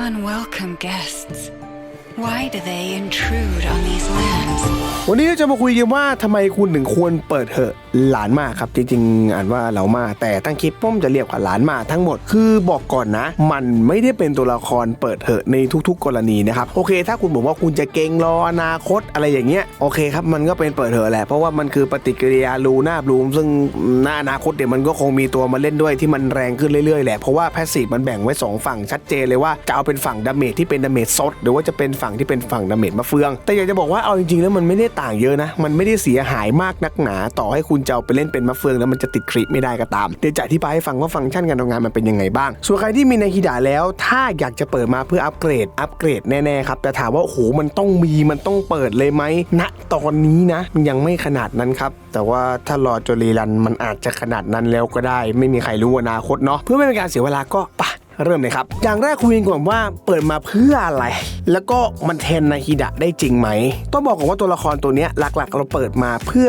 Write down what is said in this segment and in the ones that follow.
Unwelcome guests. Why do they intrude on these lands? วันนี้เราจะมาคุยกันว่าทำไมคุณถึงควรเปิดเหอะหลานมาครับ จริงๆ อ่านว่าเหลามาแต่ตั้งคลิปผมจะเรียกว่าหลานมาทั้งหมดคือบอกก่อนนะ มันไม่ได้เป็นตัวละครเปิดเหอะในทุกๆ กรณีนะครับ โอเค ถ้าคุณบอกว่าคุณจะเก่งรออนาคตอะไรอย่างเงี้ยโอเคครับมันก็เป็นเปิดเหอะแหละเพราะว่ามันคือปฏิกิริยาลูหน่าบลูมซึ่งหน้าอนาคตเดี๋ยวมันก็คงมีตัวมาเล่นด้วยที่มันแรงขึ้นเรื่อยๆแหละเพราะว่าแพสซีฟมันแบ่งไว้สองฝั่งชัดเจนเลยว่าจะเอาเป็นฝั่งดาเมจที่เป็นดาเมจซดหรือว่าจะเป็นฝั่งที่เป็นฝั่งดาเมจมะเฟือง แต่อยากจะบอกว่าเอาจริงๆแล้วมันไม่ได้ต่างเยอะนะ มันไม่ได้เสียหายมากนักหนา ต่อให้คุณจะเอาไปเล่นเป็นมะเฟืองแล้วมันจะติดคริปไม่ได้ก็ตาม เดี๋ยวจะอธิบายให้ฟังว่าฟังก์ชันการทำงานมันเป็นยังไงบ้าง ส่วนใครที่มีในฮิดาแล้ว ถ้าอยากจะเปิดมาเพื่ออัปเกรด อัปเกรดแน่ๆครับ แต่ถามว่าโอ้โหมันต้องมีมันต้องเปิดเลยไหมณตอนนี้นะมันยังไม่ขนาดนั้นครับ แต่ว่าถ้ารอจรีรันมันอาจจะขนาดนั้นแล้วก็ได้ ไม่มีใครรู้อนาคตเนาะเพื่อไม่เป็นการเสียเวลาก็ไป เริ่มเลยครับ อย่างแรกคุยกันก่อนว่าเปิดมาเพื่ออะไร แล้วก็มันแทนนาฮิดะได้จริงไหม ต้องบอกก่อนว่าตัวละครตัวนี้หลักๆ เราเปิดมาเพื่อ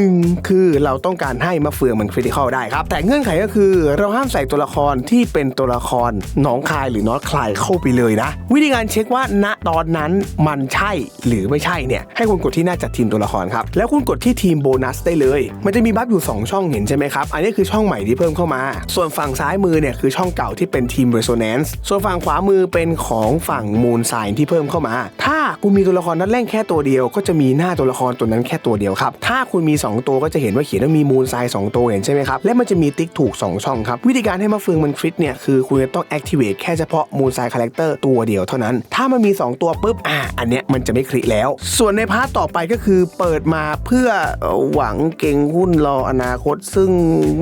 1คือเราต้องการให้มาเฟืองมันคริติคอลได้ครับ แต่เงื่อนไขก็คือเราห้ามใส่ตัวละครที่เป็นตัวละครหนองคายหรือนอตคลายเข้าไปเลยนะ วิธีการเช็คว่าณตอนนั้นมันใช่หรือไม่ใช่เนี่ยให้คุณกดที่หน้าจัดทีมตัวละครครับแล้วคุณกดที่ทีมโบนัสได้เลย มันจะมีบัฟอยู่ 2 ช่องเห็นใช่ไหมครับอันนี้คือช่องใหม่ที่เพิ่มเข้ามา ส่วนฝั่งซ้ายมือเนี่ยคือช่องเก่าที่เป็นทีม Resonance ส่วนฝั่งขวามือเป็นของฝั่ง Moon Sign ที่เพิ่มเข้ามา ถ้าคุณมีตัวละครนั้นแร่งแค่ตัวเดียว ก็จะมีหน้าตัวละครตัวนั้นแค่ตัวเดียวครับ ถ้าคุณมี 2 ตัวก็จะเห็นว่าเขียนว่ามี Moon Sign 2ตัวเห็นใช่ไหมครับ และมันจะมีติ๊กถูก 2 ช่องครับ วิธีการให้มาเฟืองมันคริตเนี่ยคือคุณจะต้อง activate แค่เฉพาะ Moon Sign Character ตัวเดียวเท่านั้น ถ้ามันมี 2 ตัวปุ๊บอะอันเนี้ยมันจะไม่คริแล้ว ส่วนในพาร์ทต่อไปก็คือเปิดมาเพื่อหวังเก่งหุ้นรออนาคต ซึ่ง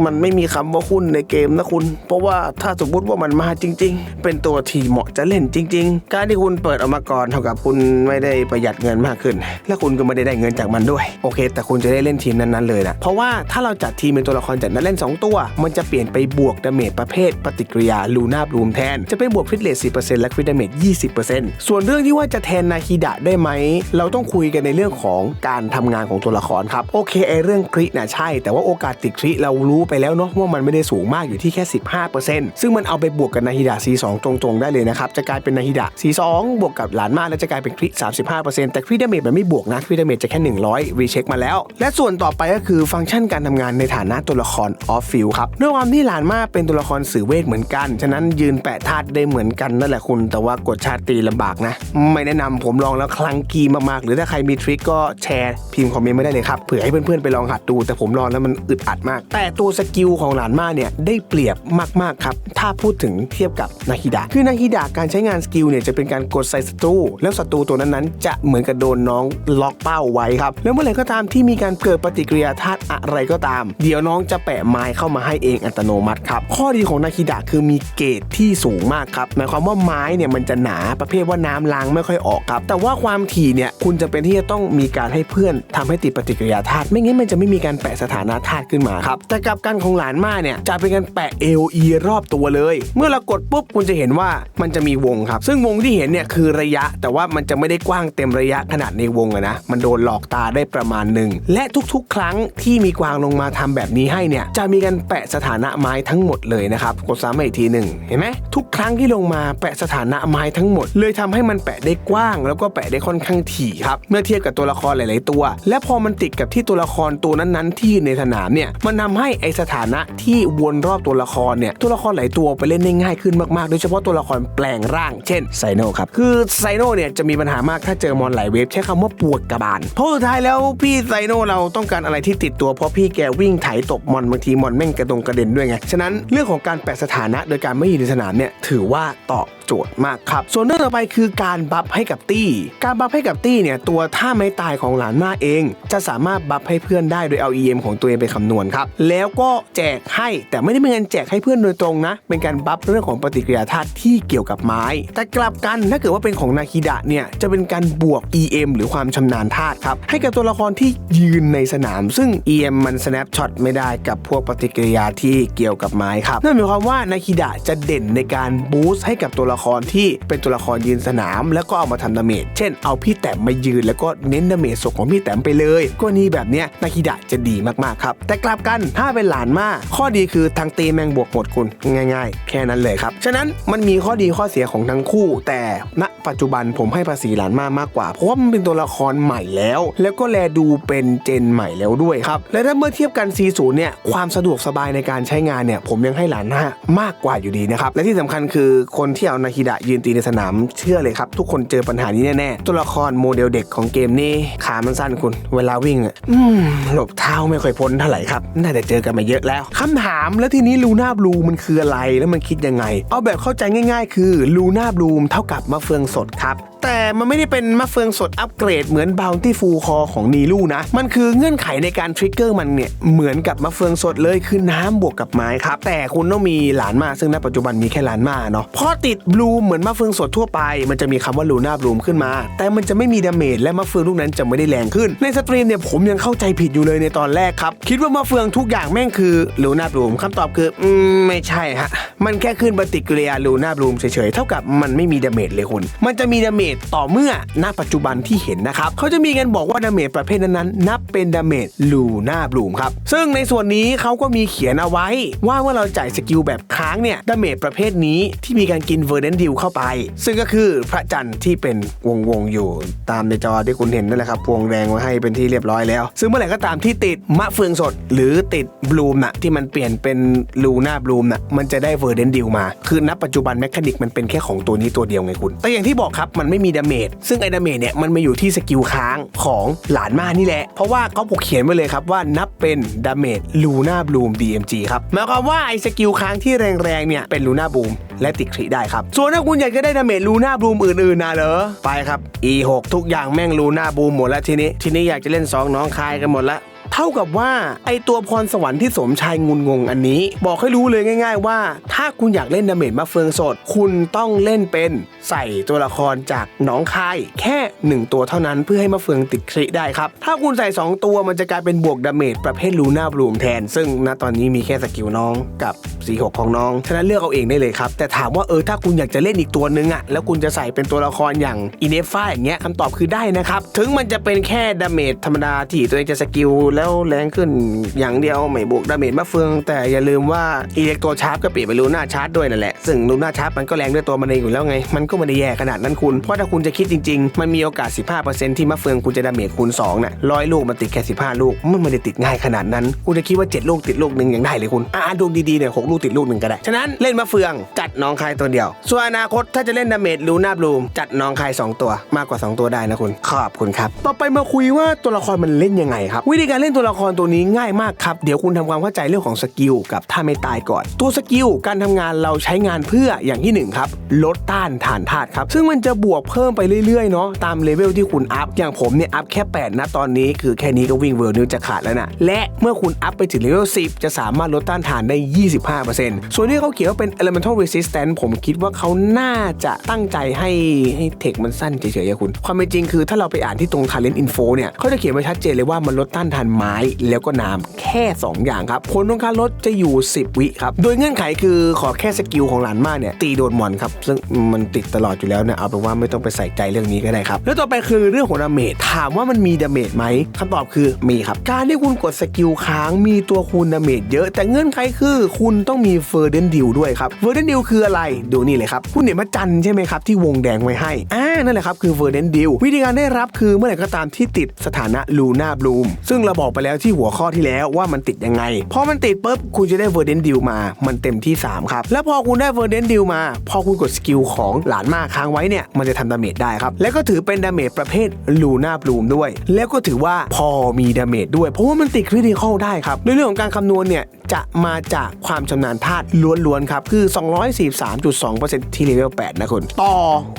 มันไม่มีคำว่าหุ้นในเกมนะคุณ เพราะว่าถ้าสมมติว่ามันมาจริง ๆ เป็นตัวที่เหมาะจะเล่นจริง ๆ การที่คุณเปิดออกมาก่อนเท่ากับคุณไม่ได้ประหยัดเงินมากขึ้น และคุณก็ไม่ได้ได้เงินจากมันด้วย โอเค แต่คุณจะได้เล่นทีมนั้นๆเลยนะเพราะว่าถ้าเราจัดทีมเป็นตัวละครจัดนั้นเล่น 2 ตัว มันจะเปลี่ยนไปบวกดาเมจประเภท ปฏิกิริยาลูน่าบลูมแทน จะเป็นบวกคริตเลส10%และคริตดาเมจ20%ส่วนเรื่องที่ว่าจะแทนนาฮิดะได้ไหมเราต้องคุยกันในเรื่องของการทำงานของตัวละครครับโอเคไอเรื่องคริน่ะใช่ แต่ว่าโอกาสติดคริเรารู้ไปแล้วเนาะว่ามันไม่ได้สูงมากอยู่ที่แค่ 15%ซึ่งมันเอาไปบวกกับนาฮิดะ C2 ตรงๆได้เลยนะครับ จะกลายเป็นนาฮิดะ C2 บวกกับหลานมาแล้วจะกลายเป็นคริ35%แต่คริดาเมจมันไม่บวกนะคริดาเมจจะแค่ 100รีเช็คมาแล้ว และส่วนต่อไปก็คือฟังก์ชันการทำงานในฐานะตัวละครออฟฟิลครับด้วยความที่หลานมาเป็นตัวละครสื่อเวทเหมือนกัน ฉะนั้นยืนแปะธาตุได้เหมือนกันนั่นแหละคุณ แต่ว่ากดชาติตีลำบากนะ ไม่แนะนำผมลองแล้วคลังกีมากๆ หรือถ้าใครมีทริคก็แชร์พิมพ์คอมเมนต์ไม่ได้เลยครับเผื่อให้เพื่อนๆไปลองหัดดู แต่ผมลองแล้วมันอึดอัดมาก แต่ตัวสกิลของหลานมาเนี่ยได้เปรียบมากๆครับถ้าพูดถึงเทียบกับนาฮิดะคือนาฮิดะการใช้งานสกิลเนี่ยจะเป็นการกดใส่ศัตรูแล้วศัตรูตัวนั้นๆ จะเหมือนกับโดนน้องล็อกเป้าไว้ครับแล้วเมื่อไหร่ก็ตามที่มีการเกิดปฏิกิริยาธาตุอะไรก็ตาม เดี๋ยวน้องจะแปะไม้เข้ามาให้เองอัตโนมัติครับข้อดีของนาคิดะคือมีเกรดที่สูงมากครับหมายความว่าไม้เนี่ยมันจะหนาประเภทว่าน้ำล้างไม่ค่อยออกครับแต่ว่าความถี่เนี่ยคุณจะเป็นที่จะต้องมีการให้เพื่อนทำให้ติดปฏิกิริยาธาตุไม่งั้นมันจะไม่มีการแปะสถานะธาตุขึ้นมาครับแต่กับการของหลานมาเนี่ยจะเป็นการแปะ AOE รอบตัวเลย เมื่อเรากดปุ๊บคุณจะเห็นว่ามันจะมีวงครับ ซึ่งวงที่เห็นเนี่ยคือระยะ แต่ว่ามันจะไม่ได้กว้างเต็มระยะขนาดในวงอะนะ มันโดนหลอกตาได้ประมาณหนึ่ง และทุกๆ ครั้งที่มีกวางลงมาทำแบบนี้ให้เนี่ย จะมีการแปะสถานะไม้ทั้งหมดเลยนะครับ กดซ้ำอีกทีหนึ่งเห็นไหมทุกครั้งที่ลงมาแปะสถานะไม้ทั้งหมด เลยทำให้มันแปะได้กว้าง แล้วก็แปะได้ค่อนข้างถี่ครับ เมื่อเทียบกับตัวละครหลายๆตัว และพอมันติดกับที่ตัวละครตัวนั้นๆ ที่อยู่ในสนามเนี่ย มันทาให้ไอสถานะที่วนรอบตัวละครเนี่ย ตัวละครหลายตัวไปเล่นได้ง่ายขึ้นมากๆ โดยเฉพาะตัวละครแปลงร่าง เช่นไซโนครับ คือไซโนเนี่ยจะมีปัญหามากถ้าเจอมอนหลายเวฟใช้คำว่าปวดกระบาล เพราะสุดท้ายแล้วพี่ไซโนเราต้องการอะไรที่ติดตัวเพราะพี่แกวิ่งไถตบมอนบางทีมอนแม่งกระดงกระเด็นด้วยไง ฉะนั้นเรื่องของการแปะสถานะโดยการไม่อยู่ในสนามเนี่ยถือว่าตอบโจทย์มากครับ ส่วนเรื่องต่อไปคือการบัฟให้กับตี้ การบัฟให้กับตี้เนี่ยตัวท่าไม้ตายของหลานมาเอง จะสามารถบัฟให้เพื่อนได้โดยเอา EM ของตัวเองไปคำนวณครับ แล้วก็แจกให้แต่ไม่ได้เป็นการแจกให้เพื่อนโดยตรงนะ เป็นการบัฟเรื่องของปฏิกิริยาธาตุที่เกี่ยวกับไม้ แต่กลับกันถ้าเกิดว่าเป็นของนาคิดะเนี่ยจะเป็นการบวก EM หรือความชำนาญธาตุครับให้กับตัวละครที่ยืนในสนาม ซึ่ง EM มัน snapshot ไม่ได้กับพวกปฏิกิริยาที่เกี่ยวกับไม้ครับนั่นหมายความว่านาคิดะจะเด่นในการบูสต์ให้กับตัวละครที่เป็นตัวละครยืนสนาม แล้วก็เอามาทำดาเมจเช่นเอาพี่แต้มมายืนแล้วก็เน้นดาเมจศพของพี่แต้มไปเลยกรณีแบบเนี้ยนาคิดะจะดีมากๆครับแต่กลับกันถ้าเป็นหลานมาข้อดีคือทางตีแมงบวกหมดคุณง่าย ๆ แค่นั้นเลยเลยครับ ฉะนั้นมันมีข้อดีข้อเสียของทั้งคู่ แต่ณปัจจุบันผมให้ภาษีหลานมามากกว่า เพราะว่ามันเป็นตัวละครใหม่แล้ว แล้วก็แลดูเป็นเจนใหม่แล้วด้วยครับ และถ้าเมื่อเทียบกัน C0 เนี่ย ความสะดวกสบายในการใช้งานเนี่ย ผมยังให้หลานหน้ามากกว่าอยู่ดีนะครับ และที่สำคัญคือคนที่เอานาคิดะยืนตีในสนามเชื่อเลยครับ ทุกคนเจอปัญหานี้แน่ๆ ตัวละครโมเดลเด็กของเกมนี้ขามันสั้นคุณ เวลาวิ่งอะหลบเท้าไม่ค่อยพ้นเท่าไหร่ครับ น่าจะเจอกันมาเยอะแล้วคำถามแล้วทีนี้ลูน่าบลูมันคืออะไรแล้วมันคิดยังไงเอาแบบเข้าใจง่าย ๆ คือลูน่าบลูมเท่ากับมะเฟืองสดครับแต่มันไม่ได้เป็นมะเฟืองสดอัปเกรดเหมือนบ o วตี้ฟูคอของนีลูนะ มันคือเงื่อนไขในการทริกเกอร์มันเนี่ย เหมือนกับมะเฟืองสดเลยคือน้ำบวกกับไม้ครับ แต่คุณต้องมีหลานมาซึ่งณปัจจุบันมีแค่หลานมาเนาะพอติดบลูมเหมือนมะเฟืองสดทั่วไป มันจะมีคำว่าลูน่าบลูมขึ้นมา แต่มันจะไม่มีดาเมจและมะเฟืองลูกนั้นจะไม่ได้แรงขึ้น ในสตรีมเนี่ยผมยังเข้าใจผิดอยู่เลยในตอนแรกครับคิดว่ามะเฟืองทุกอย่างแม่งคือลูน่าบลูมคำตอบคืออืมไม่ใช่ฮะมันแค่ขึ้นปฏิกิริยาลูน่าบลูมเฉยๆ เท่ากับมันไม่มีดาเมจเลยคุณ มันจะมีดาเมจต่อเมื่อณปัจจุบันที่เห็นนะครับเขาจะมีกันบอกว่าดาเมจประเภทนั้นๆนับเป็นดาเมจลูน่าบลูมครับ ซึ่งในส่วนนี้เขาก็มีเขียนเอาไว้ ว่าเมื่อเราจ่ายสกิลแบบค้างเนี่ยดาเมจประเภทนี้ที่มีการกินเวอร์เดนดิวเข้าไป ซึ่งก็คือพระจันทร์ที่เป็นวงวงๆอยู่ตามในจอที่คุณเห็นนั่นแหละครับพวงแดงไว้ให้เป็นที่เรียบร้อยแล้ว ซึ่งเมื่อไหร่ก็ตามที่ติดมะเฟืองสด หรือติดบลูมน่ะที่มันเปลี่ยนเป็นลูน่าบลูมน่ะมันจะได้เวอร์เดนดิวมา คือณปัจจุบันแมคานิกมันเป็นแค่ของตัวนี้ตัวเดียวไงคุณ แต่อย่างที่บอกครับมันไม่มีดาเมจซึ่งไอ้ดาเมจเนี่ยมันมาอยู่ที่สกิลค้างของหลานมานี่แหละ เพราะว่าเขาบอกเขียนไว้เลยครับว่านับเป็นดาเมจลูน่าบลูม DMG ครับหมายความว่าไอ้สกิลค้างที่แรงๆเนี่ยเป็นลูน่าบลูมและติดคริได้ครับ ส่วนถ้าคุณอยากจะได้ดาเมจลูน่าบลูมอื่นๆนะเหรอไปครับ E6 ทุกอย่างแม่งลูน่าบลูมหมดแล้วทีนี้ ทีนี้อยากจะเล่นสองน้องคายกันหมดละ เท่ากับว่าไอตัวพรสวรรค์ที่สมชายงุนงงอันนี้ บอกให้รู้เลยง่าย ๆ ว่า ถ้าคุณอยากเล่นดาเมจมาเฟืองสด คุณต้องเล่นเป็นใส่ตัวละครจากหน้องคาย แค่ 1 ตัวเท่านั้นเพื่อให้มาเฟืองติดคริได้ครับ ถ้าคุณใส่ 2 ตัวมันจะกลายเป็นบวกดาเมจประเภทลูน่าบลูมแทน ซึ่งณตอนนี้มีแค่สกิลน้องกับ4-6ของน้องฉะนั้นเลือกเอาเองได้เลยครับ แต่ถามว่าเออถ้าคุณอยากจะเล่นอีกตัวนึงอะแล้วคุณจะใส่เป็นตัวละครอย่างอินเนฟ้าอย่างเงี้ยคำตอบคือได้นะครับถึงมันจะเป็นแค่ดาเมจธรรมดาที่ตัวเองจะสกิลแล้วแรงขึ้นอย่างเดียวไม่บวกดาเมจมะเฟือง แต่อย่าลืมว่าอิเล็กโตชาร์ปก็เปลี่ยนไปลูน่าชาร์ปด้วยนั่นแหละ ซึ่งลูน่าชาร์ปมันก็แรงด้วยตัวมันเองอยู่แล้วไง มันก็ไม่ได้แย่ขนาดนั้นคุณ เพราะถ้าคุณจะคิดจริง ๆ มันมีโอกาส 15%ที่มะเฟืองคุณจะดาเมจคูณ2น่ะร้อยลูกมันติดแค่ 15 ลูก มันไม่ได้ติดง่ายขนาดนั้น คุณจะคิดว่า 7 ลูกติดลูกหนึ่งยังได้เลยคุณอ่าดวงดีๆเนี่ยหลูกติดลูกหนึ่งก็ได้ ฉะนั้นเล่นมะเฟืองจัดน้องคายตัวเดียว ส่วนอนาคตถ้าจะเล่นดาเมจลูน่าบลูมจัดน้องคายสองตัวมากกว่าสองตัวได้นะคุณ ขอบคุณครับ ต่อไปมาคุยว่าตัวละครมันเล่นยังไงครับวิธีการเล่นตัวละครตัวนี้ง่ายมากครับ เดี๋ยวคุณทำความเข้าใจเรื่องของสกิลกับท่าไม่ตายก่อน ตัวสกิลการทำงานเราใช้งานเพื่ออย่างที่หนึ่งครับลดต้านฐานธาตุครับ ซึ่งมันจะบวกเพิ่มไปเรื่อยๆเนาะตามเลเวลที่คุณอัพ อย่างผมเนี่ยอัพแค่ 8 นะตอนนี้ คือแค่นี้ก็วิ่งเวิร์นิวจะขาดแล้วนะและเมื่อคุณอัพไปถึงเลเวล10 จะสามารถลดต้านทานได้ 25%ส่วนที่เขาเขียนว่าเป็น elemental resistance ผมคิดว่าเขาน่าจะตั้งใจให้ให้เทคมันสั้นเฉยๆคุณ ความเป็นจริงคือถ้าเราไปอ่านที่ตรง talent info เนี่ยเขาจะเขียนไว้ชัดเจนเลยว่ามันลดต้านทานไม้แล้วก็น้ำแค่ 2 อย่างครับผลของการลดจะอยู่ 10 วิครับ โดยเงื่อนไขคือขอแค่สกิลของหลานมาเนี่ยตีโดนมอนครับซึ่งมันติดตลอดอยู่แล้วเนี่ยเอาเป็นว่าไม่ต้องไปใส่ใจเรื่องนี้ก็ได้ครับ แล้วต่อไปคือเรื่องของดาเมจถามว่ามันมีดาเมจไหมคำตอบคือมีครับ การที่คุณกดสกิลค้างมีตัวคูณดาเมจเยอะ แต่เงื่อนไขคือ คุณต้องมีเฟอร์เดนดิวด้วยครับเฟอร์เดนดิวคืออะไรดูนี่เลยครับคุณเห็นมาจันใช่ไหมครับที่วงแดงไว้ให้อ่า นั่นแหละครับคือเฟอร์เดนดิววิธีการได้รับคือเมื่อไหร่ก็ตามที่ติดสถานะลูน่าบลูมซึ่งเราบอกไปแล้วที่หัวข้อที่แล้วว่ามันติดยังไง พอมันติดปุ๊บคุณจะได้เวอร์เดนดิวมา มันเต็มที่ 3 ครับ แล้วพอคุณได้เวอร์เดนดิวมา พอคุณกดสกิลของหลานมาค้างไว้เนี่ย มันจะทำดาเมจได้ครับ แล้วก็ถือเป็นดาเมจประเภทลูน่าบลูมด้วย แล้วก็ถือว่าพอมีดาเมจด้วย เพราะว่ามันติดคริติคอลได้ครับในเรื่องของการคำนวณเนี่ย จะมาจากความชำนาญธาตุล้วนๆครับคือ 243.2%ที่เลเวล8นะคุณ ต่อ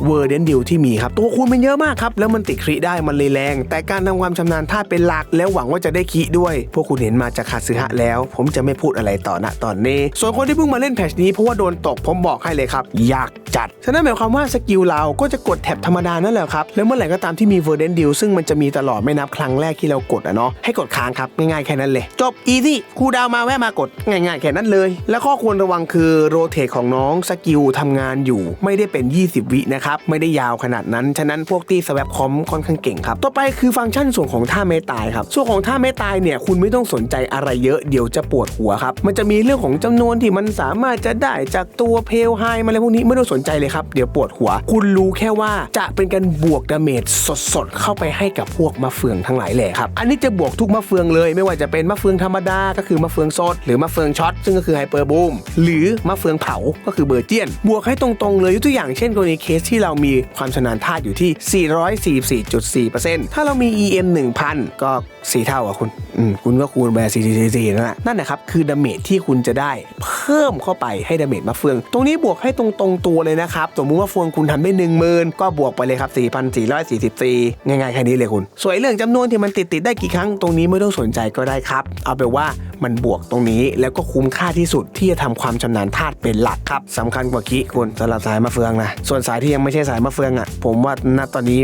เวอร์เดนดิวที่มีครับ ตัวคูณมันเยอะมากครับ แล้วมันติดคริได้มันเลยแรง แต่การทำความชำนาญธาตุเป็นหลัก แล้วหวังว่าจะได้คริด้วย พวกคุณเห็นมาจากคาซึฮะแล้ว ผมจะไม่พูดอะไรต่อณตอนนี้ ส่วนคนที่เพิ่งมาเล่นแพทชนี้เพราะว่าโดนตกผมบอกให้เลยครับยากจัด ฉะนั้นหมายความว่าสกิลเราก็จะกดแท็บธรรมดานั่นแหละครับ แล้วเมื่อไหร่ก็ตามที่มีเวอร์เดนดิวซึ่งมันจะมีตลอดไม่นับครั้งแรกที่เรากดอะเนาะ ให้กดค้างครับ ง่ายๆแค่นั้นเลย จบอีซี่คูดาวมาแวะมากด ง่ายๆแค่นั้นเลย และข้อควรระวังคือโรเทตของน้องสกิลทำงานอยู่ไม่ได้เป็น 20 วินะครับ ไม่ได้ยาวขนาดนั้น ฉะนั้นพวกที่สแวปคอมค่อนข้างเก่งครับ ต่อไปคือฟังก์ชันส่วนของท่าไม่ตายครับ ส่วนของท่าไม่ตายเนี่ยคุณไม่ต้องสนใจอะไรเยอะเดี๋ยวจะปวดหัวครับ มันจะมีเรื่องของจำนวนที่มันสามารถจะได้จากตัวเพลไฮมาอะไรพวกนี้ไม่ต้องสนใจเลยครับ เดี๋ยวปวดหัว คุณรู้แค่ว่าจะเป็นการบวกดาเมจสดๆ เข้าไปให้กับพวกมะเฟืองทั้งหลายแหล่ครับ อันนี้จะบวกทุกมะเฟืองเลย ไม่ว่าจะเป็นมะเฟืองธรรมดาก็คือมะเฟืองสดหรือมะเฟืองช็อตซึ่งก็คือไฮเปอร์บูมหรือมะเฟืองเผาก็คือเบอร์เจียน บวกให้ตรงๆเลยยกตัวอย่างเช่นกรณีเคสที่เรามีความชำนาญธาตุอยู่ที่ 444.4%ถ้าเรามี EM 1000 ก็4เท่าอะคุณ อืม คุณก็คูณไป444นั่นแหละนั่นนะครับ คือดาเมจที่คุณจะได้เพิ่มเข้าไปให้ดาเมจมะเฟือง ตรงนี้บวกให้ตรงๆตัวเลยนะครับ สมมุติว่าเฟืองคุณทำได้10,000 ก็บวกไปเลยครับ 4,444 ง่ายๆแค่นี้เลยคุณ ส่วนเรื่องจำนวนที่มันติดติดๆได้กี่ครั้งตรงนี้ไม่ต้องสนใจก็ได้ครับ เอาไปว่ามันบวกตรงนี้แล้วก็คุ้มค่าที่สุดที่จะทำความชำนาญธาตุเป็นหลักครับสำคัญกว่าคิคุณสำหรับสายมะเฟืองนะส่วนสายที่ยังไม่ใช่สายมะเฟืองอะ ผมว่าณตอนนี้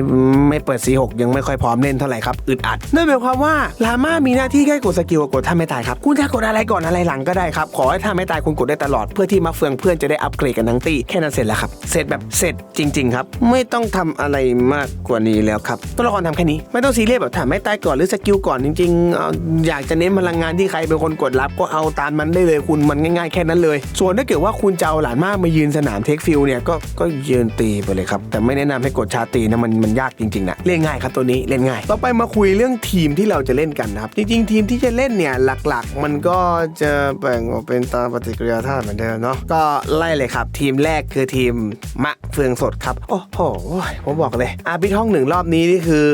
ไม่เปิด C6 ยังไม่ค่อยพร้อมเล่นเท่าไหร่ครับอึดอัดนั่นหมายความว่าลาม่ามีหน้าที่แค่กดสกิลกดท่าไม่ตายครับคุณจะกดอะไรก่อนอะไรหลังก็ได้ครับขอให้ท่าไม่ตายคุณกดได้ตลอดเพื่อที่มะเฟืองเพื่อนจะได้อัปเกรดกันทั้งตีแค่นั้นเสร็จแล้วครับ เสร็จแบบเสร็จจริง ๆ ครับ ไม่ต้องทำอะไรมากกว่านี้แล้วครับตัวละครทำแค่นี้ไม่ต้องซีเรียสแบบท่าไม่ตายก่อนหรือสกิลก่อนจริงๆอยากจะเน้นพลังงานที่ใครเป็นคนกดรับก็เอาตามมันได้เลยคุณมันง่ายๆแค่นั้นเลย ส่วนถ้าเกิดว่าคุณจะเอาหลานมากมายืนสนามเทคฟิลเนี่ยก็ก็ยืนตีไปเลยครับแต่ไม่แนะนำให้กดชาตีนะมันมันยากจริงๆนะเล่นง่ายครับตัวนี้เล่นง่าย ต่อไปมาคุยเรื่องทีมที่เราจะเล่นกันนะครับจริงๆ ทีมที่จะเล่นเนี่ยหลักๆ มันก็จะแบ่งออกเป็นตามปฏิกิริยาธาตุเหมือนเดิมเนาะก็ไล่เลยครับ ทีมแรกคือทีมมะเฟืองสดครับ โอ้โหผมบอกเลยอาบิทห้องหนึ่งรอบนี้นี่คือ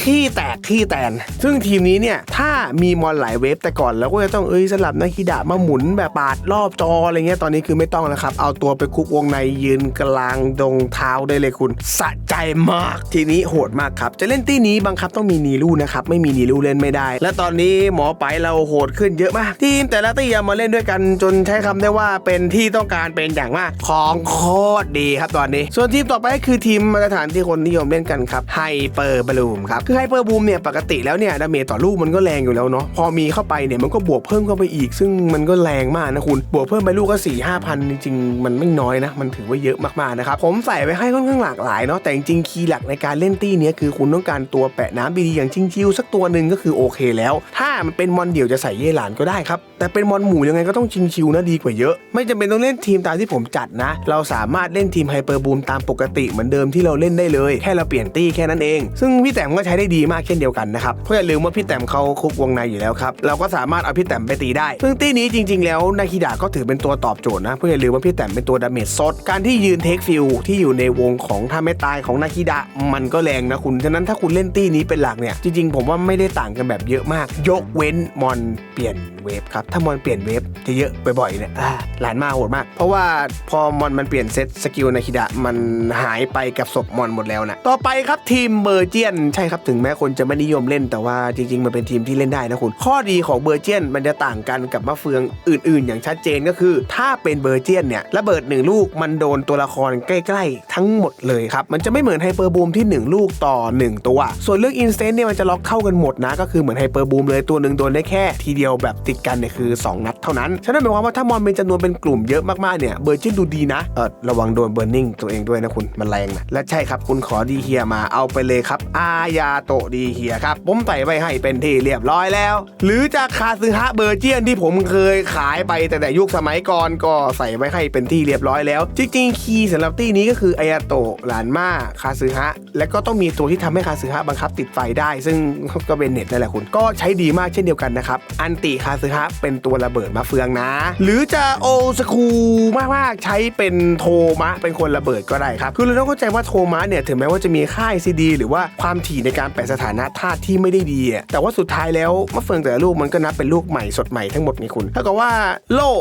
ขี้แตกขี้แตน ซึ่งทีมนี้เนี่ย ถ้ามีมอนหลายเวฟแต่ก่อนเราก็จะต้องเอ้ยสลับนาคิดะมาหมุนแบบปาดรอบจออะไรเงี้ยตอนนี้คือไม่ต้องแล้วครับ เอาตัวไปคุกวงในยืนกลางดงเท้าได้เลยคุณ สะใจมาก ทีนี้โหดมากครับ จะเล่นตี้นี้บังคับต้องมีนีลูนะครับไม่มีนีลูเล่นไม่ได้ และตอนนี้หมอไปเราโหดขึ้นเยอะมาก ทีมแต่ละตีมาเล่นด้วยกันจนใช้คำได้ว่าเป็นที่ต้องการเป็นอย่างมากของโคตรดีครับตอนนี้ ส่วนทีมต่อไปก็คือทีมมาตรฐานที่คนนิยมเล่นกันครับไฮเปอร์บลูมครับคือไฮเปอร์บูมเนี่ยปกติแล้วเนี่ยดาเมจต่อลูกมันก็แรงอยู่แล้วเนาะพอมีเข้าไปเนี่ยมันก็บวกเพิ่มเข้าไปอีก ซึ่งมันก็แรงมากนะคุณบวกเพิ่มไปลูกก็4ี่ห้าพันจริงๆ มันไม่น้อยนะ มันถือว่าเยอะมากๆนะครับผมใส่ไปให้ค่อนข้างหลากหลายเนาะแต่จริงๆคีย์หลักในการเล่นตี้เนี้ยคือคุณต้องการตัวแปะน้ำดีๆอย่างชิงชิวสักตัวหนึ่งก็คือโอเคแล้ว ถ้ามันเป็นมอนเดี่ยวจะใส่เย่หลานก็ได้ครับแต่เป็นมอนหมู่ยังไงก็ต้องชิงชิวนะดีกว่าเยอะ ไม่จำเป็นต้องเล่นทีมตามที่ผมจัดนะ เราสามารถเล่นทีมไฮเปอร์บูมตามปกติเหมือนเดิมที่เราเล่นได้เลยแค่เราเปลี่ยนตี้แค่นั้นเอง ซึ่งพี่แต้มก็ใช้ได้ดีมากเช่นเดียวกันนะครับเพราะอย่าลืมว่าพี่แต้มเขาคุกวงในอยู่แล้วครับเราก็สามารถเอาพี่แต้มไปตีได้ ซึ่งตี้นี้จริง ๆ แล้วนาคิดะก็ถือเป็นตัวตอบโจทย์นะเพราะอย่าลืมว่าพี่แต้มเป็นตัวดาเมจซดการที่ยืนเทคฟิลที่อยู่ในวงของท่าไม่ตายของนาคิดะมันก็แรงนะคุณฉะนั้นถ้าคุณเล่นตี้นี้เป็นหลักเนี่ยจริงๆ ผมว่าไม่ได้ต่างกันแบบเยอะมาก ยกเว้นมอนเปลี่ยนเวฟครับถ้ามอนเปลี่ยนเวฟจะเยอะบ่อยๆเนี่ยหลานมาโหดมาก เพราะว่าพอมอนมันเปลี่ยนเซตสกิลนาคิดะมันหายไปกับศพมอนหมดแล้วนะต่อไปครับทีมเบอร์เจียนใช่ครับถึงแม้คนจะไม่นิยมเล่น แต่ว่าจริง ๆ มันเป็นทีมที่เล่นได้นะคุณ ข้อดีของเบอร์เจียนมันจะต่างกันกับมะเฟืองอื่น ๆ อย่างชัดเจนก็คือ ถ้าเป็นเบอร์เจียนเนี่ยระเบิดหนึ่งลูกมันโดนตัวละครใกล้ ๆ ทั้งหมดเลยครับมันจะไม่เหมือนไฮเปอร์บูมที่ 1 ลูกต่อ 1 ตัว ส่วนเรื่องอินสแตนเนี่ยมันจะล็อกเข้ากันหมดนะก็คือเหมือนไฮเปอร์บูมเลยตัวหนึ่งโดนได้แค่ทีเดียวแบบติดกันเนี่ยคือ 2 นัดเท่านั้นฉะนั้นหมายความว่าถ้ามอนเป็นจำนวนเป็นกลุ่มเยอะมากๆเนี่ยเบอร์เจียนดูดีนะเออระวังโดนเบอร์นิ่งตัวเองด้วยนะคุณ มันแรงนะ และใช่ครับคุณขอดีเฮียมาเอาไปเลยครับ อายาโตดีเฮียครับ ผมใส่ไว้ให้เป็นที่เรียบร้อยแล้ว หรือจากคาซึฮะเบอร์เจียนที่ผมเคยขายไปแต่แต่ยุคสมัยก่อนก็ใส่ไว้ให้เป็นที่เรียบร้อยแล้ว จริงๆ คีย์สำหรับตี้นี้ก็คืออายาโตหลานมาคาซึฮะและก็ต้องมีตัวที่ทำให้คาซึฮะบังคับติดไฟได้ ซึ่งก็เป็นเน็ตนั่นแหละคุณก็ใช้ดีมากเช่นเดียวกันนะครับอันติคาซึฮะเป็นตัวระเบิดมาเฟืองนะ หรือจะโอสคูมากๆใช้เป็นโทมะเป็นคนระเบิดก็ได้ครับ คือเราต้องเข้าใจว่าโทมะเนี่ยถึงแม้ว่าจะมีค่ายซีดีหรือว่าความถี่ในการแปะสถานะธาตุที่ไม่ได้ดี แต่ว่าสุดท้ายแล้วมะเฟืองแต่ละลูกมันก็นับเป็นลูกใหม่สดใหม่ทั้งหมดนี่คุณเท่ากับว่าโล่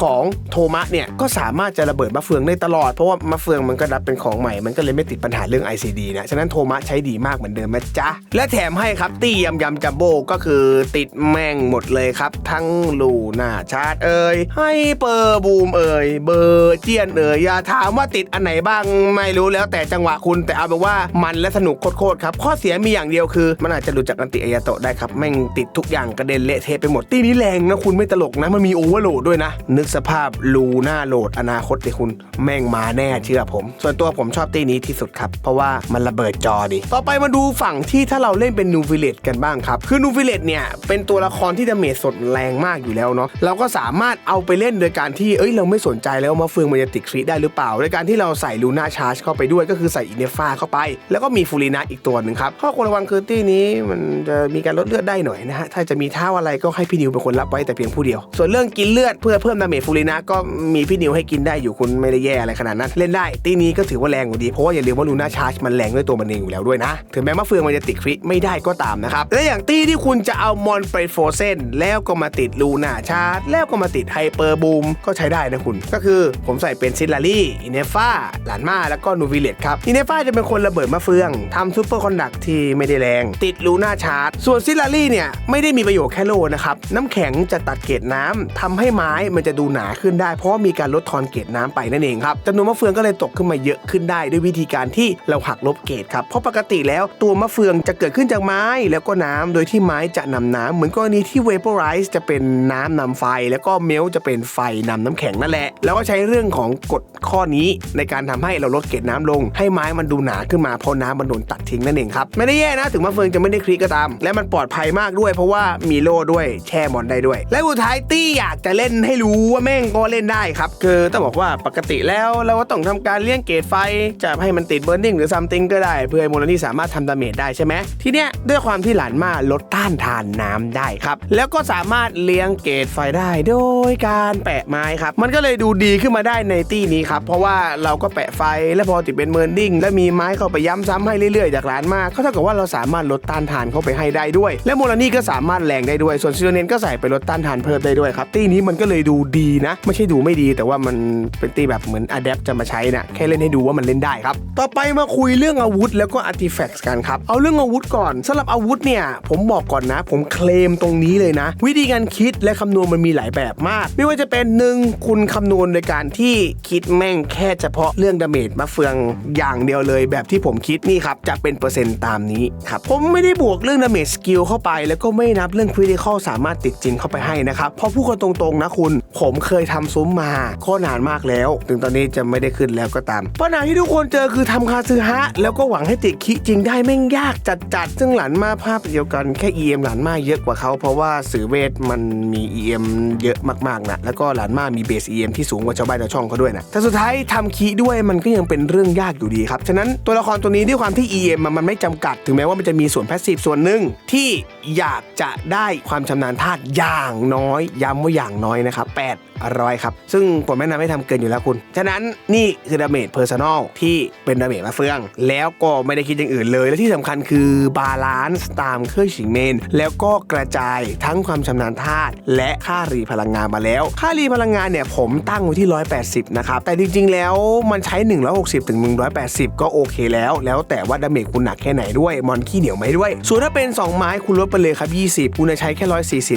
ของโทมะเนี่ยก็สามารถจะระเบิดมะเฟืองได้ตลอดเพราะว่ามะเฟืองมันก็นับเป็นของใหม่ มันก็เลยไม่ติดปัญหาเรื่อง ICD นะฉะนั้นโทมะใช้ดีมากเหมือนเดิมนะจ๊ะและแถมให้ครับตี้ยำยำจัมโบ้ก็คือติดแม่งหมดเลยครับ ทั้งลูน่าชาร์จเอ่ยให้เปอร์บูมเอ่ยเบอร์เจียนเอ่ยย่าถามว่าติดอันไหนบ้างไม่รู้แล้วแต่จังหวะคุณแต่เอาเป็นว่ามันและสนุกโคตรๆครับ ข้อเสียมีอย่างเดียวคือ มันอาจจะหลุดจากอันติอายาโตะได้ครับแม่งติดทุกอย่างกระเด็นเละเทะไปหมดตีนี้แรงนะคุณไม่ตลกนะมันมีโอเวอร์โหลดด้วยนะ นึกสภาพลูหน่าโหลดอนาคตเลยคุณแม่งมาแน่เชื่อผม ส่วนตัวผมชอบตีนี้ที่สุดครับ เพราะว่ามันระเบิดจอดี ต่อไปมาดูฝั่งที่ถ้าเราเล่นเป็นนูฟิเลตกันบ้างครับ คือนูฟิเลตเนี่ย เป็นตัวละครที่ดาเมจสดแรงมากอยู่แล้วเนาะเราก็สามารถเอาไปเล่นโดยการที่เอ้ยเราไม่สนใจแล้วมาเฟืองมันจะติดคริได้หรือเปล่าโดยการที่เราใส่ลูน่าชาร์จเข้าไปด้วยก็คือใส่อินเนฟ้าเข้าไป แล้วก็มีฟูรินะอีกตัวหนึ่งครับ ข้อควรระวังคือตี้นี้มันจะมีการลดเลือดได้หน่อยนะฮะ ถ้าจะมีท่าอะไรก็ให้พี่นิวเป็นคนรับไว้แต่เพียงผู้เดียว ส่วนเรื่องกินเลือดเพื่อเพิ่มดาเมจฟูรินะก็มีพี่นิวให้กินได้อยู่คุณไม่ได้แย่อะไรขนาดนั้น เล่นได้ตีนี้ก็ถือว่าแรงอยู่ดีเพราะว่าอย่าลืมว่าลูน่าชาร์จมันแรงด้วยตัวมันเองอยู่แล้วด้วยนะ ถึงแม้ว่าเฟืองมันจะติดคริไม่ได้ก็ตามนะครับและอย่างตี้ที่คุณจะเอามอนไปโฟเซนแล้วก็มาติดลูน่าชาร์จแล้วก็มาติดไฮเปอร์บูมก็ใช้ได้นะคุณ ก็คือผมใส่เป็นซิลลารี่อินเนฟ้าหลานมาแล้วก็นูวิเลตครับอินเนฟ้าจะเป็นคนระเบิดมะเฟืองทำซูเปอร์คอนดักที่ไม่ได้แรง ติดลูน่าชาร์จ ส่วนซิลลารี่เนี่ยไม่ได้มีประโยชน์แค่โลนะครับน้ำแข็งจะตัดเกล็ดน้ำทำให้ไม้มันจะดูหนาขึ้นได้ เพราะว่ามีการลดทอนเกล็ดน้ำไปนั่นเองครับจำนวนมะเฟืองก็เลยตกขึ้นมาเยอะขึ้นได้ด้วยวิธีการที่เราหักลบเกรดครับเพราะปกติแล้วตัวมะเฟืองจะเกิดขึ้นจากไม้แล้วก็น้ำโดยที่ไม้จะนำน้ำเหมือนกรณีที่เว p o r i z e จะเป็นน้ำนำไฟ แล้วก็เมลจะเป็นไฟนำน้ำแข็งนั่นแหละแล้วก็ใช้เรื่องของกฎข้อนี้ ในการทำให้เราลดเกรดน้ำลง ให้ไม้มันดูหนาขึ้นมาเพราะน้ำมันโดนตัดทิ้งนั่นเองครับไม่ได้แย่นะถึงมะเฟืองจะไม่ได้คลิกก็ตาม และมันปลอดภัยมากด้วย เพราะว่ามีโล่ด้วยแช่มอนได้ด้วย และสุดท้ายตี้อยากจะเล่นให้รู้ว่าแม่งก็เล่นได้ครับคือต้องบอกว่าปกติแล้วเราก็ต้องทำการเลี้ยงเกรดไฟจะให้มันติดเบ r ร์ i ิ g หรือซัมติงก็ได้ เพื่อให้มูลนิธิสามารถทำดาเมจได้ใช่ไหมทีเนี้ยด้วยความที่หลานมาลดต้านทานน้ำได้ครับ แล้วก็สามารถเลี้ยงเกรดไฟได้โดยการแปะไม้ครับ มันก็เลยดูดีขึ้นมาได้ในตี้นี้ครับเพราะว่าเราก็แปะไฟแล้วพอติดเป็นเมอร์ดิ้งแล้วมีไม้เข้าไปย้ำซ้ำให้เรื่อยๆจากหลานมาก็เท่ากับว่าเราสามารถลดต้านทานเข้าไปให้ได้ด้วย และโมูลนิธิก็สามารถแรงได้ด้วย ส่วนซิโนเนนก็ใส่ไปลดต้านทานเพิ่มได้ด้วยครับตีนี้มันก็เลยดูดีนะ ไม่ใช่ดูไม่ดีแต่ว่ามันเป็นตีแบบเหมือนอะแดปจะมาใช้นะแค่เล่นให้ดูว่ามันเล่นได้ครับต่อไปมาคุยเรื่องอาวุธแล้วก็อาร์ติแฟกต์กันครับเอาเรื่องอาวุธก่อนสำหรับอาวุธเนี่ยผมบอกก่อนนะ ผมเคลมตรงนี้เลยนะ วิธีการคิดและคำนวณมันมีหลายแบบมาก ไม่ว่าจะเป็นหนึ่งคุณคำนวณโดยการที่คิดแม่งแค่เฉพาะเรื่องดาเมจมาเฟืองอย่างเดียวเลย แบบที่ผมคิดนี่ครับจะเป็นเปอร์เซ็นต์ตามนี้ครับผมไม่ได้บวกเรื่องดาเมจสกิลเข้าไป แล้วก็ไม่นับเรื่องคริติคอลสามารถติดจินเข้าไปให้นะครับเพราะพูดกันตรงๆนะคุณ ผมเคยทำซุ้มมาก็นานมากแล้ว ถึงตอนนี้จะไม่ได้ขึ้นแล้วก็ตามปัญหาที่ทุกคนเจอคือทำคาซึฮะ แล้วก็หวังให้ติดคิจริงได้แม่งยากจัดๆซึ่งหลานมาภาพเดียวกันแค่ EM หลานมาเยอะกว่าเขาเพราะว่าสื่อเวทมันมี EM เยอะมากๆนะแล้วก็หลานมามีเบส EM ที่สูงกว่าชาวบ้านชาวช่องเขาด้วยนะแต่สุดท้ายทำคีด้วยมันก็ยังเป็นเรื่องยากอยู่ดีครับ ฉะนั้นตัวละครตัวนี้ด้วยความที่ EM มันมันไม่จำกัด ถึงแม้ว่ามันจะมีส่วนแพสซีฟส่วนหนึ่งที่อยากจะได้ความชำนาญธาตุอย่างน้อย ย้ำว่าอย่างน้อยนะครับ8ร้อยครับ ซึ่งผมแนะนำให้ทำเกินอยู่แล้วคุณ ฉะนั้นนี่คือดาเมจเพอร์ซันอลที่เป็นดาเมจมาเฟือง แล้วก็ไม่ได้คิดอย่างอื่นเลย และที่สำคัญคือบาลานซ์ตามเครื่องฉิงเมน แล้วก็กระจายทั้งความชำนาญธาตุและค่ารีพลังงานมาแล้ว ค่ารีพลังงานเนี่ยผมตั้งไว้ที่ 180 นะครับ แต่จริง ๆ แล้วมันใช้ 160 ถึง 180 ก็โอเคแล้ว แล้วแต่ว่าดาเมจคุณหนักแค่ไหนด้วย มอนขี้เหนียวไหมด้วย ส่วนถ้าเป็น 2 ไม้คุณลดไปเลยครับ 20 คุณจะใช้แค่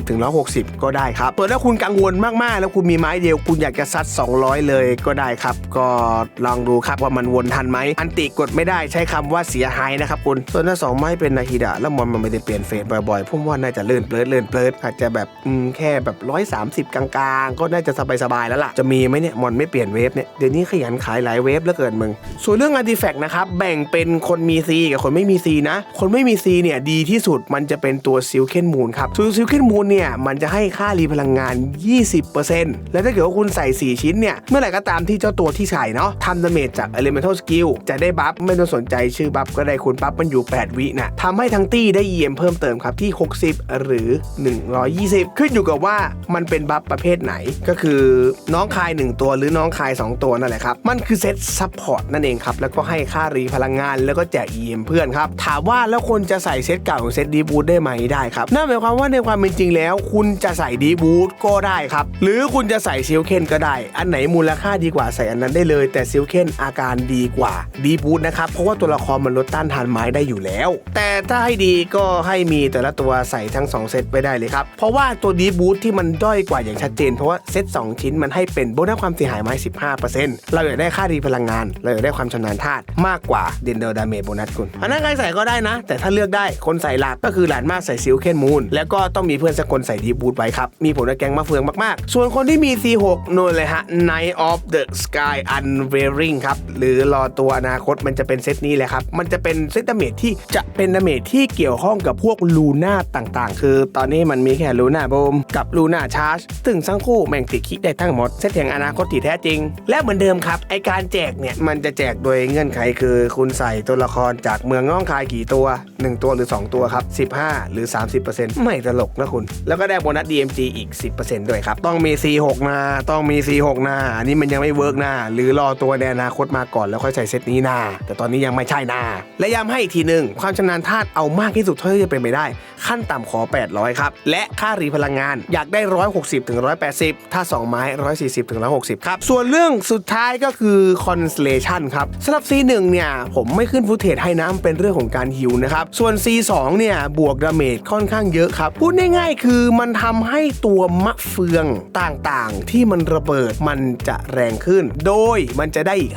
140 ถึง 160 ก็ได้ครับส่วนถ้าคุณกังวลมาก ๆ แล้วคุณมีไม้เดียวคุณอยากจะซัด 200 เลยก็ได้ครับ ก็ลองดูครับว่ามันวนทันไหม อันติกดไม่ได้ใช้คำว่าเสียหายนะครับคุณ ส่วนถ้า 2 ไม้เป็นนาฮิดะแล้วมอนมันไม่ได้เปลี่ยนเฟสบ่อยๆผมว่าน่าจะเลื่อนเปลิดเลื่อนเปลิดอาจจะแบบแค่แบบ 130 กลาง ๆ ก็น่าจะสบายๆแล้วล่ะจะมีไหมเนี่ยมอนไม่เปลี่ยนเวฟเนี่ยดี๋ยวนี้ขยันขายหลายเวฟแล้วเกินมึง ส่วนเรื่องอาร์ติแฟกต์นะครับ แบ่งเป็นคนมีซีกับคนไม่มีซีนะ คนไม่มีซีเนี่ยดีที่สุดมันจะเป็นตัวซิลเคนมูนครับซิลเคนมูนเนี่ยมันจะให้ค่ารีพลังงาน 20%แล้วถ้าเกิดว่าคุณใส่ 4 ชิ้นเนี่ย เมื่อไหร่ก็ตามที่เจ้าตัวที่ใส่เนาะทำดาเมจจาก Elemental Skill จะได้บัฟไม่ต้องสนใจชื่อบัฟก็ได้คุณบัฟมันอยู่ 8 วินะทำให้ทั้งตี้ได้ EM เพิ่มเติมครับที่ 60 หรือ 120 ขึ้นอยู่กับว่ามันเป็นบัฟประเภทไหน ก็คือน้องคาย 1 ตัวหรือน้องคาย 2 ตัวนั่นแหละครับ มันคือเซตซัพพอร์ตนั่นเองครับ แล้วก็ให้ค่ารีพลังงาน แล้วก็แจก EM เพื่อนครับ ถามว่าแล้วคนจะใส่เซตเก่าของเซตดีบูทได้ไหมได้ครับ นั่นหมายความว่าในความเป็นจริงแล้ว คุณจะใส่ดีบูทก็ได้ครับ หรือคุณจะใส่ซิลเคนก็ได้ อันไหนมูลค่าดีกว่าใส่อันนั้นได้เลย แต่ซิลเคนอาการดีกว่าดีบูทนะครับ เพราะว่าตัวละครมันลดต้านทานไม้ได้อยู่แล้ว แต่ถ้าให้ดีก็ให้มีแต่ละตัวใส่ทั้ง 2 เซตไปได้เลยครับ เพราะว่าตัวดีบูทที่มันด้อยกว่าอย่างชัดเจน เพราะว่าเซต2ชิ้นมันให้เป็นโบนัสความเสียหายไม้15%เราอยากได้ค่าดีพลังงาน เราอยากได้ความชำนาญธาตุมากกว่าเดนเดอร์ดาเมจโบนัสคุณอันนั้นใครใส่ก็ได้นะ แต่ถ้าเลือกได้คนใส่หลักก็คือหลานมากใส่ซิลเคนมูนแล้วก็ต้องมีเพื่อนสักคนใส่ดีบูทไว้ครับ มีผลกับแกงมะเฟืองมากๆ ส่วนคนที่มี C6 นู่นเลยฮะ Night of the Sky Unveiling ครับ หรือรอตัวอนาคตมันจะเป็นเซตนี้แหละครับ มันจะเป็นเซตดาเมจที่จะเป็นดาเมจที่เกี่ยวข้องกับพวกลูน่าต่างๆ คือตอนนี้มันมีแค่ลูน่าโบมกับลูน่าชาร์จซึ่งทั้งคู่แม่งติดคิได้ทั้งหมดเซตแห่งอนาคตที่แท้จริง และเหมือนเดิมครับ ไอการแจกเนี่ย มันจะแจกโดยเงื่อนไขคือ คุณใส่ตัวละครจากเมืองง่องคายกี่ตัว 1 ตัวหรือ 2 ตัวครับ 15 หรือ 30%ไม่ตลกนะคุณ แล้วก็ได้โบนัส DMG อีก 10%ด้วยครับ ต้องมี C6 นะต้องมี C6 นะอันนี้มันยังไม่เวิร์กนะหรือรอตัวในอนาคตมาก่อนแล้วค่อยใส่เซตนี้นะแต่ตอนนี้ยังไม่ใช่นะและย้ำให้อีกทีหนึ่งความชำนาญธาตุเอามากที่สุดเท่าที่จะเป็นไปได้ ขั้นต่ำขอ 800 ครับ และค่ารีพลังงานอยากได้ 160ถึง180 ถ้า 2 ไม้ 140ถึง160 ครับ ส่วนเรื่องสุดท้ายก็คือ Constellation ครับสำหรับ C1 เนี่ยผมไม่ขึ้นฟุตเทจให้นะมันเป็นเรื่องของการฮิวนะครับ ส่วน C2 เนี่ยบวกดาเมจค่อนข้างเยอะครับ พูดง่ายๆคือมันทำให้ตัวมะเฟืองต่างๆ ที่มันระเบิดมันจะแรงขึ้น โดยมันจะได้อีก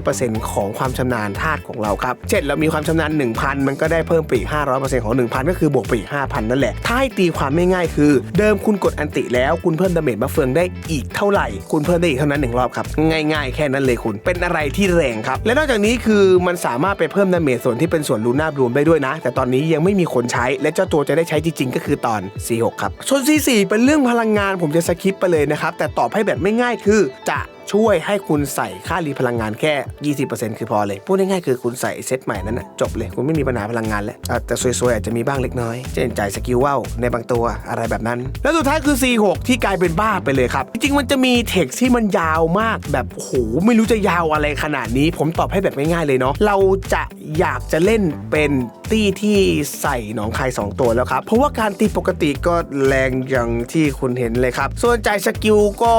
500%ของความชำนาญธาตุของเราครับเช่นเรามีความชำนาญ 1,000 มันก็ได้เพิ่มไปอีก 500%ของ 1,000 ก็คือบวกไปอีก 5,000 นั่นแหละ ถ้าให้ตีความไม่ง่ายคือ เดิมคุณกดอันติแล้วคุณเพิ่มดาเมจมะเฟืองได้อีกเท่าไหร่ คุณเพิ่มได้อีกเท่านั้นหนึ่งรอบครับง่ายๆ แค่นั้นเลยคุณ เป็นอะไรที่แรงครับ และนอกจากนี้คือมันสามารถไปเพิ่มดาเมจส่วนที่เป็นส่วนลูน่าบลูมได้ด้วยนะ แต่ตอนนี้ยังไม่มีคนใช้ และเจ้าตัวจะได้ใช้จริงๆ ก็คือตอน C6 ครับส่วน C4 เป็นเรื่องพลังงานผมจะสคิปไปเลยนะครับแต่ตอบให้แบบไม่ง่ายคือจะ ช่วยให้คุณใส่ค่ารีพลังงานแค่ 20%คือพอเลย พูดง่ายๆคือคุณใส่เซตใหม่นั้นนะจบเลย คุณไม่มีปัญหาพลังงานแล้วแต่ซวยๆอาจจะมีบ้างเล็กน้อยเช่นจ่ายสกิลว่าวในบางตัวอะไรแบบนั้น แล้วสุดท้ายคือ C6 ที่กลายเป็นบ้าไปเลยครับ จริงๆมันจะมีเท็กซ์ที่มันยาวมากแบบโอ้โหไม่รู้จะยาวอะไรขนาดนี้ ผมตอบให้แบบง่ายๆเลยเนาะเราจะอยากจะเล่นเป็น ตี้ที่ใส่หนองคาย 2 ตัวแล้วครับ เพราะว่าการตีปกติก็แรงอย่างที่คุณเห็นเลยครับ ส่วนจ่ายสกิลก็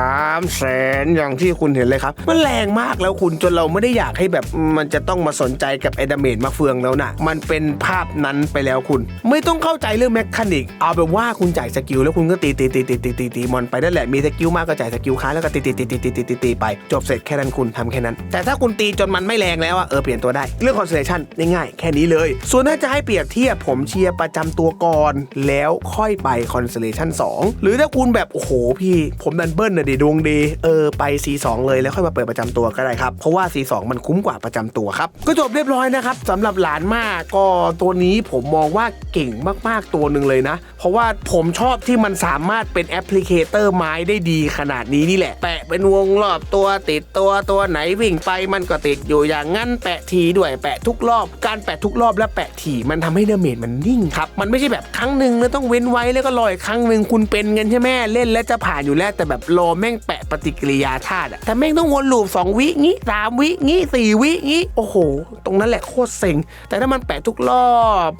3แสนอย่างที่คุณเห็นเลยครับ มันแรงมากแล้วคุณจนเราไม่ได้อยากให้แบบมันจะต้องมาสนใจกับไอดาเมจมาเฟืองแล้วนะมันเป็นภาพนั้นไปแล้วคุณ ไม่ต้องเข้าใจเรื่องแมคคานิกเอาแบบว่าคุณจ่ายสกิลแล้วคุณก็ตีตีตีตีตีตีตีมอนไปนั่นแหละมีสกิลมากก็จ่ายสกิลค้าแล้วก็ตีตีตีตีตีตีตีตีไป จบเสร็จแค่นั้นคุณทำแค่นั้น แต่ถ้าคุณตีจนมันไม่แรงแล้วอะเออเปลี่ยนตัวได้เรื่องคอนเซ a ชันง่ายๆแค่นี้เลยส่วนถ้าจะให้เปรียบเทียบผมเชียร์ประจำตัวก่อน แล้วค่อยไปคอนเซ a ชัน2 หรือถ้าคุณแบบ โอ้โหพี่ ผมดันเบิ้ลนะดิดวงดี เออ ไป C2 เลยแล้วค่อยมาเปิดประจำตัวก็ได้ครับ เพราะว่า C2 มันคุ้มกว่าประจำตัวครับ ก็จบเรียบร้อยนะครับสำหรับหลานมากก็ตัวนี้ผมมองว่าเก่งมากๆตัวหนึ่งเลยนะ เพราะว่าผมชอบที่มันสามารถเป็นแอปพลิเคเตอร์ไม้ได้ดีขนาดนี้นี่แหละแปะเป็นวงรอบตัวติดตัวตัวไหนวิ่งไปมันก็ติดอยู่อย่างงั้นแปะทีด้วยแปะทุกรอบการแปะทุกรอบและแปะทีมันทำให้ดาเมจมันนิ่งครับ มันไม่ใช่แบบครั้งหนึ่งแล้วต้องเว้นไว้แล้วก็รออีกครั้งหนึ่งคุณเป็นกันใช่ไหมเล่นแล้วจะผ่านอยู่แล้ว แต่แบบรอแม่งแปะปฏิกิริยาธาตุอะแต่แม่งต้องวนลูปสองวิงี้สามวิงี้สี่วิงี้โอ้โห ตรงนั้นแหละโคตรเซ็งแต่ถ้ามันแปะทุกรอบ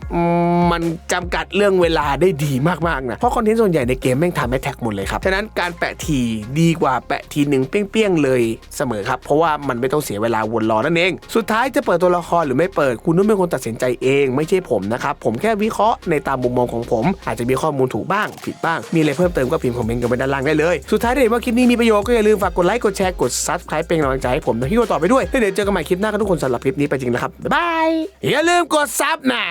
มันจำกัดเรื่องเวลาได้ดีมากๆนะเพราะคอนเทนต์ส่วนใหญ่ในเกมแม่งทำให้แท็กหมดเลยครับฉะนั้นการแปะทีดีกว่าแปะทีหนึ่งเปี้ยงๆเลยเสมอครับเพราะว่ามันไม่ต้องเสียเวลาวนรอนั่นเอง สุดท้ายจะเปิดตัวละครหรือไม่เปิดคุณต้องเป็นคนตัดสินใจเองไม่ใช่ผมนะครับ ผมแค่วิเคราะห์ในตามมุมมองของผม อาจจะมีข้อมูลถูกบ้าง ผิดบ้าง มีอะไรเพิ่มเติมก็พิมพ์คอมเมนต์กันไปด้านล่างได้เลย สุดท้ายถ้าเห็นว่าคลิปนี้มีประโยชน์ก็อย่าลืมฝากกดไลค์กดแชร์กด subscribe เป็นกำลังใจให้ผมและพี่ต่อไปด้วยแล้วเดี๋ยวเจอกันใหม่คลิปหน้ากันทุกคนสำหรับคลิปนี้ไปจริงนะครับบ๊ายบายอย่าลืมกดซับนะ